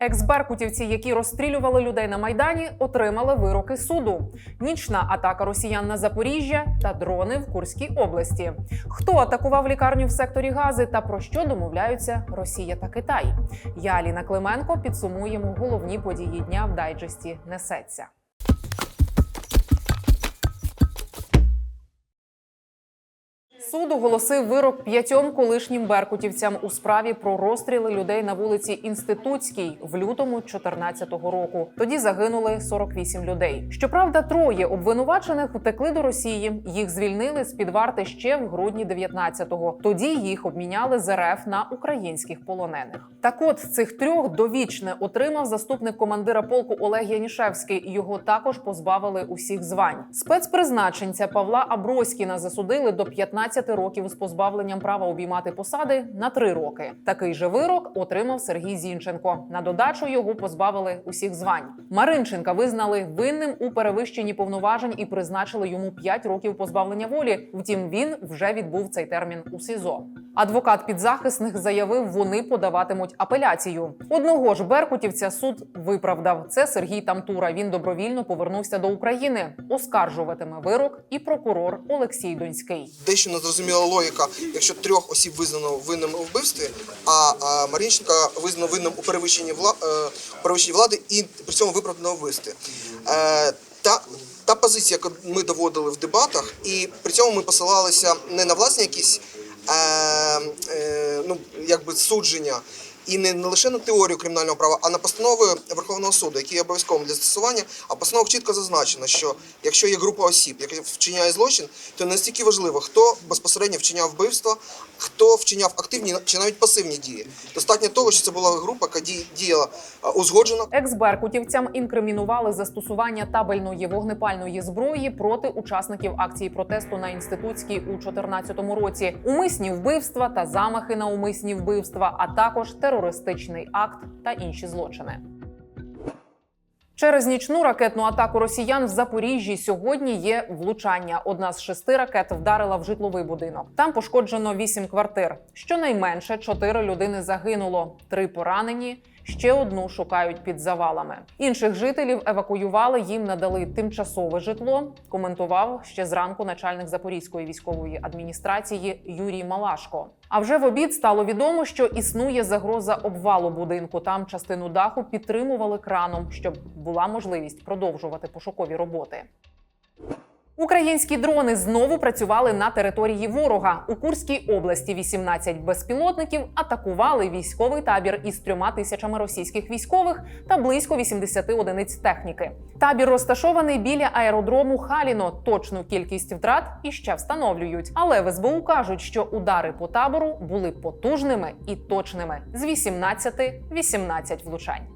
Екс-беркутівці, які розстрілювали людей на майдані, отримали вироки суду. Нічна атака росіян на Запоріжжя та дрони в Курській області. Хто атакував лікарню в секторі Гази та про що домовляються Росія та Китай? Я Аліна Клименко підсумуємо головні події дня в дайджесті Несеться. Суд оголосив вирок п'ятьом колишнім беркутівцям у справі про розстріли людей на вулиці Інститутській в лютому 2014 року. Тоді загинули 48 людей. Щоправда, троє обвинувачених втекли до Росії. Їх звільнили з під варти ще в грудні 19-го. Тоді їх обміняли з РФ на українських полонених. Так, от цих трьох довічне отримав заступник командира полку Олег Янішевський. Його також позбавили усіх звань. Спецпризначенця Павла Аброськіна засудили до 15 років з позбавленням права обіймати посади на 3 роки. Такий же вирок отримав Сергій Зінченко. На додачу його позбавили усіх звань. Маринченка визнали винним у перевищенні повноважень і призначили йому 5 років позбавлення волі. Втім, він вже відбув цей термін у СІЗО. Адвокат підзахисних заявив, вони подаватимуть апеляцію. Одного ж беркутівця суд виправдав. Це Сергій Тамтура. Він добровільно повернувся до України. Оскаржуватиме вирок і прокурор Олексій Донський. дещо незрозуміла логіка, якщо трьох осіб визнано винним у вбивстві, а, а Марінченка визнано винним у перевищенні вла, е, перевищенні влади і при цьому виправдано вбивстві. Е, та, та позиція, яку ми доводили в дебатах, і при цьому ми посилалися не на власні якісь е, е, ну, якби судження. І не, лише на теорію кримінального права, а на постанови Верховного суду, які є обов'язковим для застосування. А в чітко зазначено, що якщо є група осіб, яка вчиняє злочин, то не настільки важливо, хто безпосередньо вчиняв вбивство, хто вчиняв активні чи навіть пасивні дії. Достатньо того, що це була група, яка діяла узгоджено, Екс-беркутівцям інкримінували застосування табельної вогнепальної зброї проти учасників акції протесту на інститутській у 2014 році, умисні вбивства та замахи на умисні вбивства, а також терористичний акт та інші злочини. Через нічну ракетну атаку росіян в Запоріжжі сьогодні є влучання. Одна з шести ракет вдарила в житловий будинок. Там пошкоджено вісім квартир. Щонайменше чотири людини загинуло, три поранені. Ще одну шукають під завалами. Інших жителів евакуювали. Їм надали тимчасове житло. Коментував ще зранку начальник Запорізької військової адміністрації Юрій Малашко. А вже в обід стало відомо, що існує загроза обвалу будинку. Там частину даху підтримували краном, щоб була можливість продовжувати пошукові роботи. Українські дрони знову працювали на території ворога. У Курській області 18 безпілотників атакували військовий табір із трьома тисячами російських військових та близько 80 одиниць техніки. Табір розташований біля аеродрому Халіно. Точну кількість втрат іще встановлюють. Але в СБУ кажуть, що удари по табору були потужними і точними з 18 18 влучань.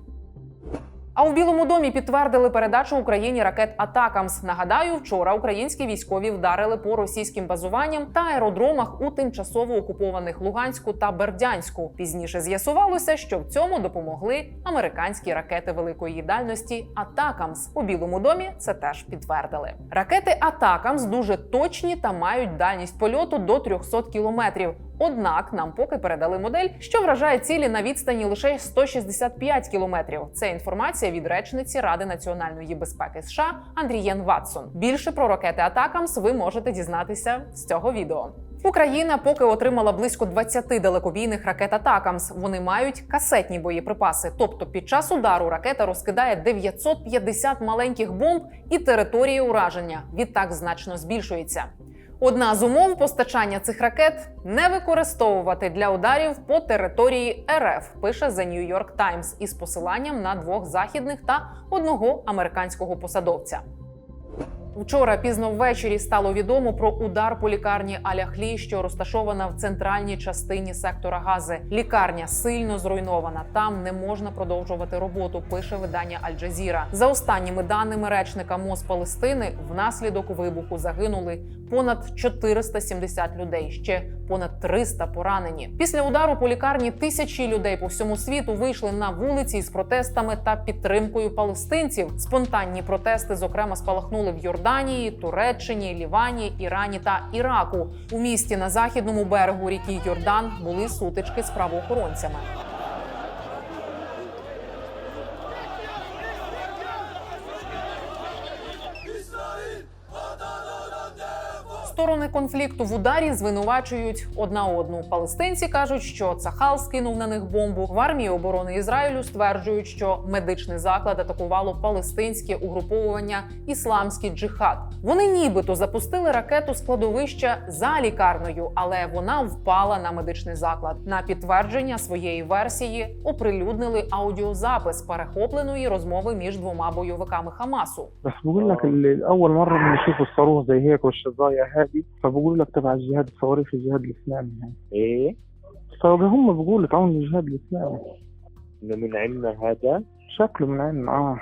А у Білому домі підтвердили передачу Україні ракет Атакамс. Нагадаю, вчора українські військові вдарили по російським базуванням та аеродромах у тимчасово окупованих Луганську та Бердянську. Пізніше з'ясувалося, що в цьому допомогли американські ракети великої дальності Атакамс. У Білому домі це теж підтвердили. Ракети Атакамс дуже точні та мають дальність польоту до 300 кілометрів. Однак нам поки передали модель, що вражає цілі на відстані лише 165 кілометрів. Це інформація від речниці Ради національної безпеки США Андрієн Ватсон. Більше про ракети Атакамс ви можете дізнатися з цього відео. Україна поки отримала близько 20 далекобійних ракет Атакамс. Вони мають касетні боєприпаси. Тобто, під час удару ракета розкидає 950 маленьких бомб, і територія ураження відтак значно збільшується. Одна з умов постачання цих ракет не використовувати для ударів по території РФ, пише The New York Times із посиланням на двох західних та одного американського посадовця. Вчора пізно ввечері стало відомо про удар по лікарні Аляхлі, що розташована в центральній частині сектора Гази. Лікарня сильно зруйнована. Там не можна продовжувати роботу. Пише видання Аль-Джазіра. За останніми даними речника МОЗ Палестини, внаслідок вибуху загинули понад 470 людей. Ще понад 300 поранені. Після удару по лікарні тисячі людей по всьому світу вийшли на вулиці з протестами та підтримкою палестинців. Спонтанні протести, зокрема, спалахнули в Йорданії, Туреччині, Лівані, Ірані та Іраку. У місті на західному берегу ріки Йордан були сутички з правоохоронцями. Сторони конфлікту в ударі звинувачують одна одну. Палестинці кажуть, що Цахал скинув на них бомбу. В армії оборони Ізраїлю стверджують, що медичний заклад атакувало палестинське угруповування Ісламський джихад. Вони нібито запустили ракету з кладовища за лікарнею, але вона впала на медичний заклад. На підтвердження своєї версії оприлюднили аудіозапис перехопленої розмови між двома бойовиками Хамасу. بس بقول لك ال- اول مره بنشوف الصاروخ زي هيك والشظايا هذه فبقول لك تبع الجهاد الصواريخ الجهاد الاسلامي يعني ايه فهم بيقولوا تعاون الجهاد الاسلامي انه من عندنا هذا شكله من عندنا اه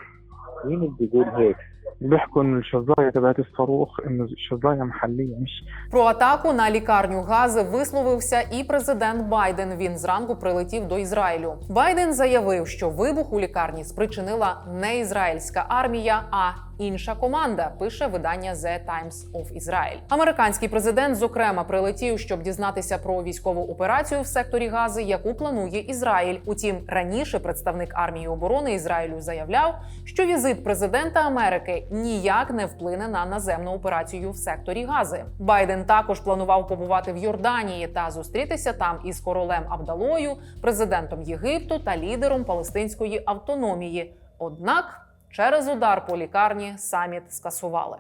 مين اللي بيقول هيك بيحكوا انه الشظايا تبعت الصاروخ انه الشظايا محليه مش Про атаку на лікарню Гази висловився і президент Байден. Він зранку прилетів до Ізраїлю. Байден заявив, що вибух у лікарні спричинила не ізраїльська армія, а інша команда. Пише видання The Times of Israel. Американський президент, зокрема, прилетів, щоб дізнатися про військову операцію в секторі Гази, яку планує Ізраїль. Утім, раніше представник армії оборони Ізраїлю заявляв, що візит президента Америки ніяк не вплине на наземну операцію в секторі Гази. Байден також планував побувати в Йорданії та зустрітися там із королем Абдалою, президентом Єгипту та лідером палестинської автономії. Однак через удар по лікарні саміт скасували.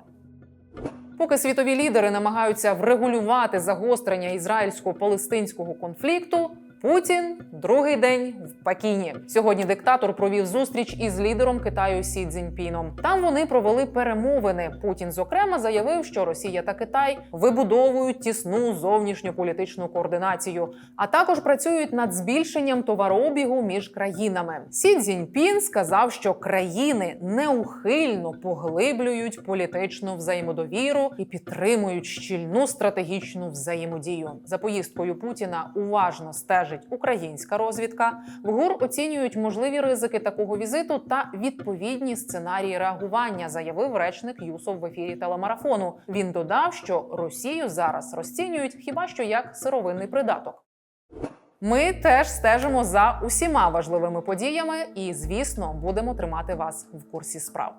Поки світові лідери намагаються врегулювати загострення ізраїльсько-палестинського конфлікту. Путін другий день в Пекіні. Сьогодні диктатор провів зустріч із лідером Китаю Сі Цзіньпіном. Там вони провели перемовини. Путін, зокрема, заявив, що Росія та Китай вибудовують тісну зовнішньополітичну координацію, а також працюють над збільшенням товарообігу між країнами. Сі Цзіньпін сказав, що країни неухильно поглиблюють політичну взаємодовіру і підтримують щільну стратегічну взаємодію. За поїздкою Путіна уважно стежить українська розвідка. В ГУР оцінюють можливі ризики такого візиту та відповідні сценарії реагування, заявив речник Юсов в ефірі телемарафону. Він додав, що Росію зараз розцінюють хіба що як сировинний придаток. Ми теж стежимо за усіма важливими подіями і, звісно, будемо тримати вас в курсі справ.